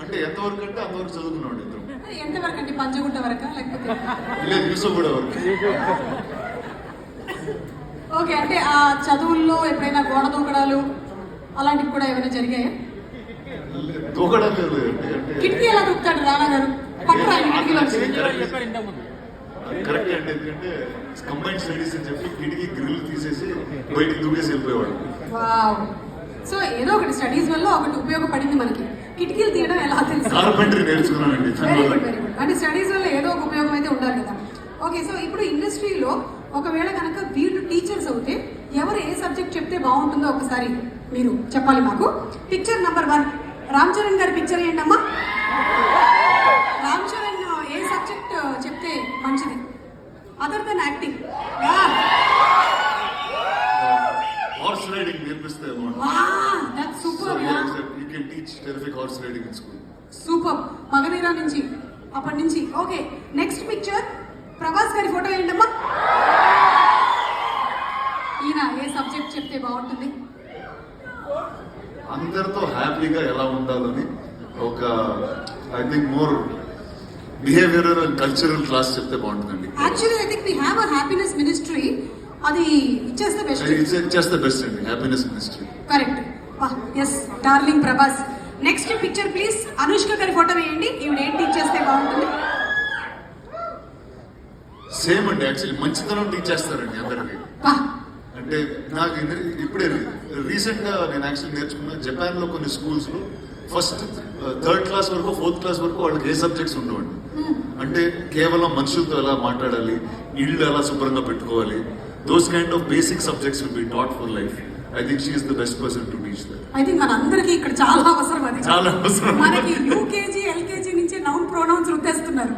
అంటే ఎంతవరకు అంటే అంతవరకు చదువుకున్నాడు ఇద్దరు. ఎంతవరకు అంటే పంచగుట్ట వరకా లేకపోతే? లేదు యూసఫ్ కూడా వరకు. ఓకే అంటే ఆ చదువుల్లో ఎప్పుడైనా గోడ దూకడాలు అలాంటివి కూడా ఏమైనా జరిగాయా? దూకడం లేదు అంటే కిటికీ ఎలా దూకుతాడు రానా గారు? పక్కన ఆయన కిటికీలో కరెక్ట్ అంటే ఎందుకంటే కంబైన్ స్టడీస్ అని చెప్పి కిటికీ గ్రిల్ తీసేసి బయటికి దూకేసి వెళ్ళిపోయేవాడు. సో ఏదో ఒకటి స్టడీస్ వల్ల ఒకటి ఉపయోగపడింది మనకి. కిటికీలు తీయడం ఎలా తెలుసు? కార్పెంటరీ నేర్చుకున్నానండి అంటే స్టడీస్ వల్ల ఏదో ఒక ఉపయోగం అయితే ఉండాలి కదా. ఓకే సో ఇప్పుడు ఇండస్ట్రీలో ఒకవేళ కనుక వీళ్ళు టీచర్స్ అవుతే ఎవరు ఏ సబ్జెక్ట్ చెప్తే బాగుంటుందో ఒకసారి మీరు చెప్పాలి మాకు. Picture number one Ram Charan గారి పిక్చర్ ఏంటమ్మా? రామ్ చరణ్ ఏ సబ్జెక్ట్ చెప్తే మంచిది? అదర్ దెన్ యాక్టింగ్ రైడింగ్ నేర్పిస్తే can teach terrific horse riding in school super. Magadheera నుంచి అప్పటి నుంచి. Okay next picture. ప్రభాస్ గారి ఫోటో ఏంటమ్మా? ఈయన ఏ సబ్జెక్ట్ చెప్తే బాగుంటుంది? అందరితో హ్యాపీగా ఎలా ఉండాలని ఒక I think more behavioural and cultural class చెప్తే బాగుంటుందండి. Actually I think we have a happiness ministry అది ఇచ్చేస్తే బెస్ట్ చేస్తే బెస్ట్ అండి happiness ministry correct yes darling Prabhas next picture please Anushka గారి ఫోటో వేయండి. ఈవిడ ఏంటి ఇచ్చేస్తే బాగుంటుంది? సేమ్ అండి యాక్చువల్లీ మంచితనం టీచ్ చేస్తారండి అందరికి అంటే నాకు ఇప్పుడే రీసెంట్గా నేను యాక్చువల్లీ నేర్చుకున్న జపాన్లో కొన్ని స్కూల్స్లో ఫస్ట్ థర్డ్ క్లాస్ వరకు ఫోర్త్ క్లాస్ వరకు వాళ్ళకి ఏ సబ్జెక్ట్స్ ఉండవండి. అంటే కేవలం మనుషులతో ఎలా మాట్లాడాలి ఇల్లు ఎలా శుభ్రంగా పెట్టుకోవాలి those kind of basic subjects will be taught for life I think she's the best person to teach that I think మనందరికీ ఇక్కడ చాలా అవసరం అది. చాలా అవసరం. మనకి యూకేజీ ఎల్కేజీ నుంచి నౌన్ ప్రొనౌన్స్ రుద్దేస్తున్నారు.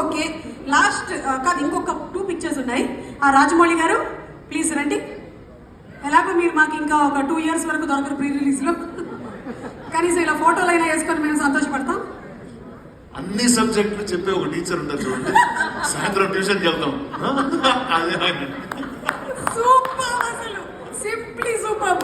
ఓకే లాస్ట్ కాదు ఇంకొక టూ పిక్చర్స్ ఉన్నాయి. ఆ రాజమౌళి గారు ప్లీజ్ రండి. ఎలాగో మీరు మాకు ఇంకా ఒక టూ ఇయర్స్ వరకు దొరకరు ప్రీ రిలీజ్లో. కనీసం ఇలా ఫోటోలు అయినా వేసుకొని మేము సంతోషపడతాం. అన్ని సబ్జెక్టులు చెప్పే ఒక టీచర్ ఉంటారు చూడండి. సాయంత్రం ట్యూషన్కి వెళ్తాం. అదే ఆయన సూపర్ అసలు సింప్లీ సూపర్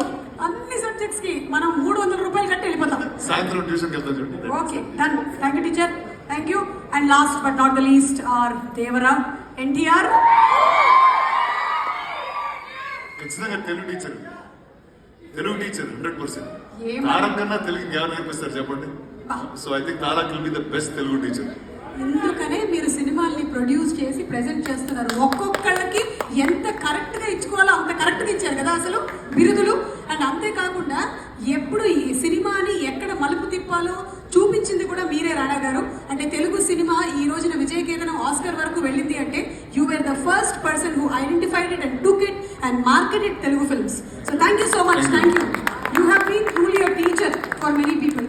అన్ని సబ్జెక్ట్స్కి మనం మూడు వందల రూపాయలు కట్టి వెళ్ళిపోతాం సాయంత్రం ట్యూషన్కి వెళ్తాం చూడండి okay done thank you teacher thank you and last but not the least our Devara NTR ఖచ్చితంగా Telugu teacher Telugu teacher hundred percent Tarak కన్నా తెలుగు ఎవరు నేర్పిస్తారు చెప్పండి? So I think Tarak will be the best Telugu teacher ఎందుకనే మీరు సినిమాల్ని produce చేసి present చేస్తున్నారు. ఒక్కొక్కళ్ళకి ఎంత కరెక్ట్గా ఇచ్చుకోవాలో అంత కరెక్ట్గా ఇచ్చారు కదా అసలు బిరుదులు. అండ్ అంతేకాకుండా మాట్లాడారు అంటే తెలుగు సినిమా ఈ రోజున విజయ కేతనం ఆస్కర్ వరకు వెళ్ళింది అంటే you were the first person who identified it and took it and marketed Telugu films so thank you so much thank you you have been truly a teacher for many people